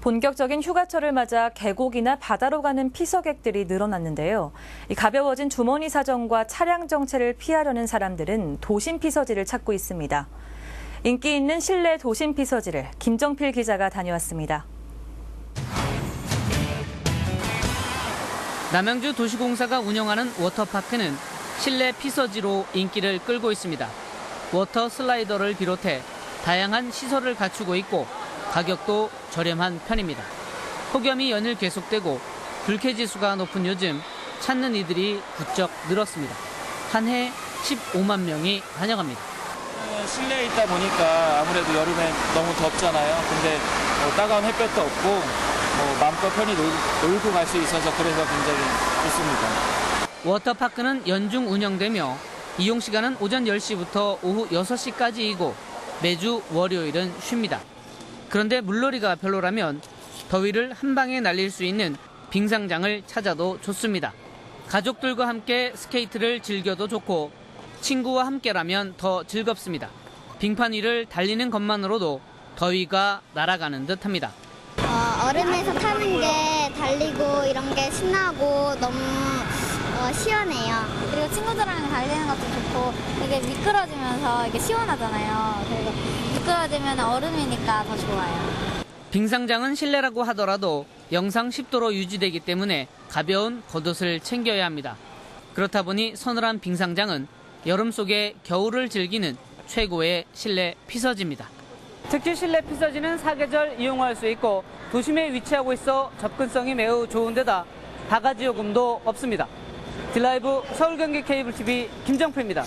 본격적인 휴가철을 맞아 계곡이나 바다로 가는 피서객들이 늘어났는데요. 이 가벼워진 주머니 사정과 차량 정체를 피하려는 사람들은 도심 피서지를 찾고 있습니다. 인기 있는 실내 도심 피서지를 김정필 기자가 다녀왔습니다. 남양주 도시공사가 운영하는 워터파크는 실내 피서지로 인기를 끌고 있습니다. 워터 슬라이더를 비롯해 다양한 시설을 갖추고 있고 가격도 저렴한 편입니다. 폭염이 연일 계속되고 불쾌지수가 높은 요즘 찾는 이들이 부쩍 늘었습니다. 한 해 15만 명이 환영합니다. 어, 실내에 있다 보니까 아무래도 여름에 너무 덥잖아요. 근데 뭐 따가운 햇볕도 없고 뭐 마음껏 편히 놀, 놀고 갈 수 있어서 그래서 굉장히 좋습니다. 워터파크는 연중 운영되며 이용 시간은 오전 10시부터 오후 6시까지이고 매주 월요일은 쉽니다. 그런데 물놀이가 별로라면 더위를 한 방에 날릴 수 있는 빙상장을 찾아도 좋습니다. 가족들과 함께 스케이트를 즐겨도 좋고 친구와 함께라면 더 즐겁습니다. 빙판 위를 달리는 것만으로도 더위가 날아가는 듯 합니다. 어, 얼음에서 타는 게 달리고 이런 게 신나고 너무 어, 시원해요. 그리고 친구들이랑 달리는 것도 좋고 이게 미끄러지면서 이게 시원하잖아요. 그리고 미끄러지면 얼음이니까 더 좋아요. 빙상장은 실내라고 하더라도 영상 10도로 유지되기 때문에 가벼운 겉옷을 챙겨야 합니다. 그렇다 보니 서늘한 빙상장은 여름 속에 겨울을 즐기는 최고의 실내 피서지입니다. 특히 실내 피서지는 사계절 이용할 수 있고 도심에 위치하고 있어 접근성이 매우 좋은 데다 바가지 요금도 없습니다. 딜라이브 서울 경기 케이블 TV 김정표입니다.